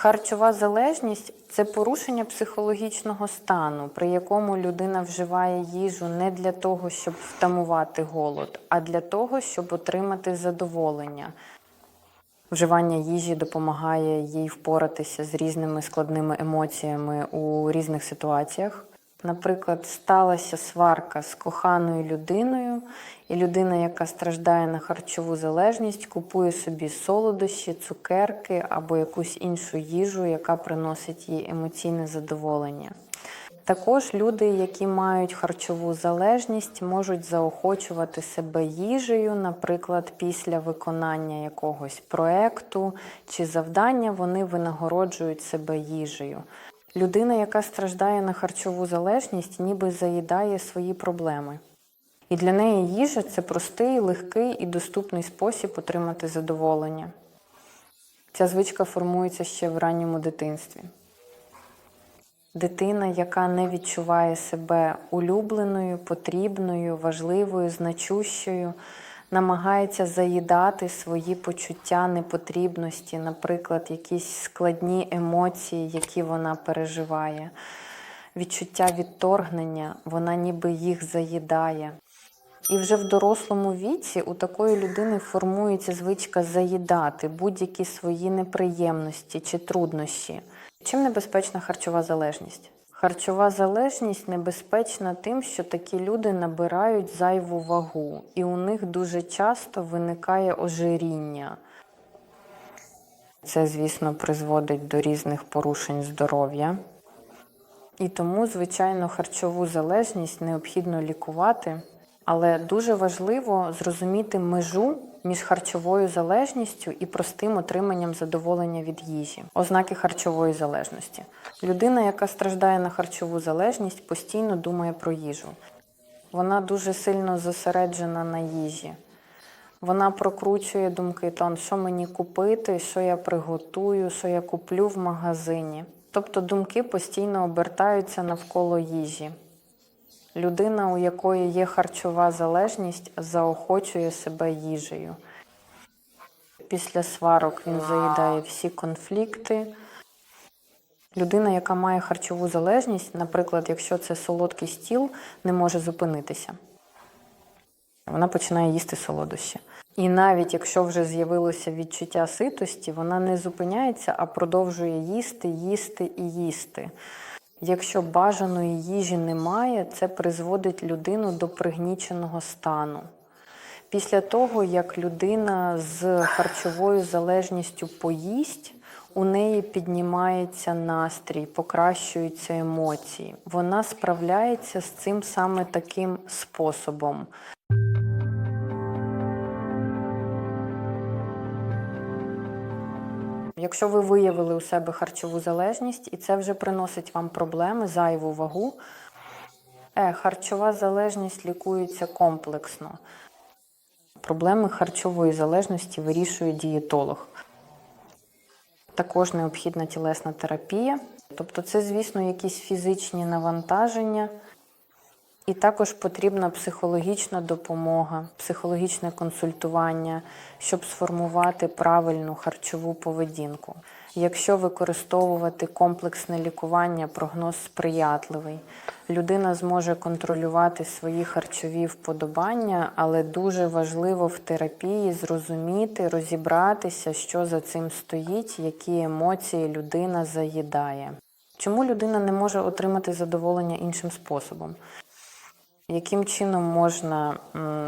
Харчова залежність це порушення психологічного стану, при якому людина вживає їжу не для того, щоб втамувати голод, а для того, щоб отримати задоволення. Вживання їжі допомагає їй впоратися з різними складними емоціями у різних ситуаціях. Наприклад, сталася сварка з коханою людиною, і людина, яка страждає на харчову залежність, купує собі солодощі, цукерки або якусь іншу їжу, яка приносить їй емоційне задоволення. Також люди, які мають харчову залежність, можуть заохочувати себе їжею, наприклад, після виконання якогось проекту чи завдання, вони винагороджують себе їжею. Людина, яка страждає на харчову залежність, ніби заїдає свої проблеми. І для неї їжа це простий, легкий і доступний спосіб отримати задоволення. Ця звичка формується ще в ранньому дитинстві. Дитина, яка не відчуває себе улюбленою, потрібною, важливою, значущою, намагається заїдати свої почуття непотрібності, наприклад, якісь складні емоції, які вона переживає, відчуття відторгнення, вона ніби їх заїдає. І вже в дорослому віці у такої людини формується звичка заїдати будь-які свої неприємності чи труднощі. Чим небезпечна харчова залежність? Харчова залежність небезпечна тим, що такі люди набирають зайву вагу, і у них дуже часто виникає ожиріння. Це, звісно, призводить до різних порушень здоров'я. І тому, звичайно, харчову залежність необхідно лікувати, але дуже важливо зрозуміти межу між харчовою залежністю і простим отриманням задоволення від їжі. Ознаки харчової залежності. Людина, яка страждає на харчову залежність, постійно думає про їжу. Вона дуже сильно зосереджена на їжі. Вона прокручує думки, тон, що мені купити, що я приготую, що я куплю в магазині. Тобто думки постійно обертаються навколо їжі. Людина, у якої є харчова залежність, заохочує себе їжею. Після сварок він заїдає всі конфлікти. Людина, яка має харчову залежність, наприклад, якщо це солодкий стіл, не може зупинитися. Вона починає їсти солодощі. І навіть якщо вже з'явилося відчуття ситості, вона не зупиняється, а продовжує їсти, їсти і їсти. Якщо бажаної їжі немає, це призводить людину до пригніченого стану. Після того, як людина з харчовою залежністю поїсть, у неї піднімається настрій, покращуються емоції. Вона справляється з цим саме таким способом. Якщо ви виявили у себе харчову залежність і це вже приносить вам проблеми, зайву вагу, е, харчова залежність лікується комплексно. Проблеми харчової залежності вирішує дієтолог. Також необхідна тілесна терапія, тобто це, звісно, якісь фізичні навантаження. І також потрібна психологічна допомога, психологічне консультування, щоб сформувати правильну харчову поведінку. Якщо використовувати комплексне лікування, прогноз сприятливий. Людина зможе контролювати свої харчові вподобання, але дуже важливо в терапії зрозуміти, розібратися, що за цим стоїть, які емоції людина заїдає. Чому людина не може отримати задоволення іншим способом? Яким чином можна,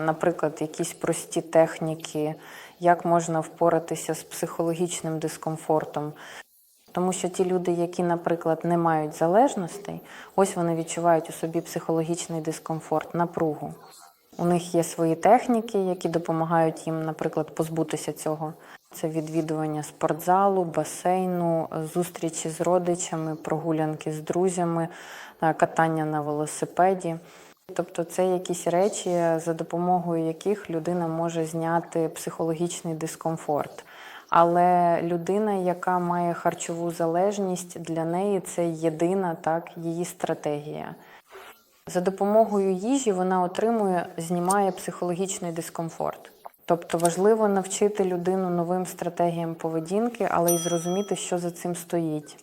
наприклад, якісь прості техніки, як можна впоратися з психологічним дискомфортом? Тому що ті люди, які, наприклад, не мають залежностей, ось вони відчувають у собі психологічний дискомфорт, напругу. У них є свої техніки, які допомагають їм, наприклад, позбутися цього. Це відвідування спортзалу, басейну, зустрічі з родичами, прогулянки з друзями, катання на велосипеді. Тобто це якісь речі, за допомогою яких людина може зняти психологічний дискомфорт. Але людина, яка має харчову залежність, для неї це єдина так, її стратегія. За допомогою їжі вона отримує, знімає психологічний дискомфорт. Тобто важливо навчити людину новим стратегіям поведінки, але й зрозуміти, що за цим стоїть.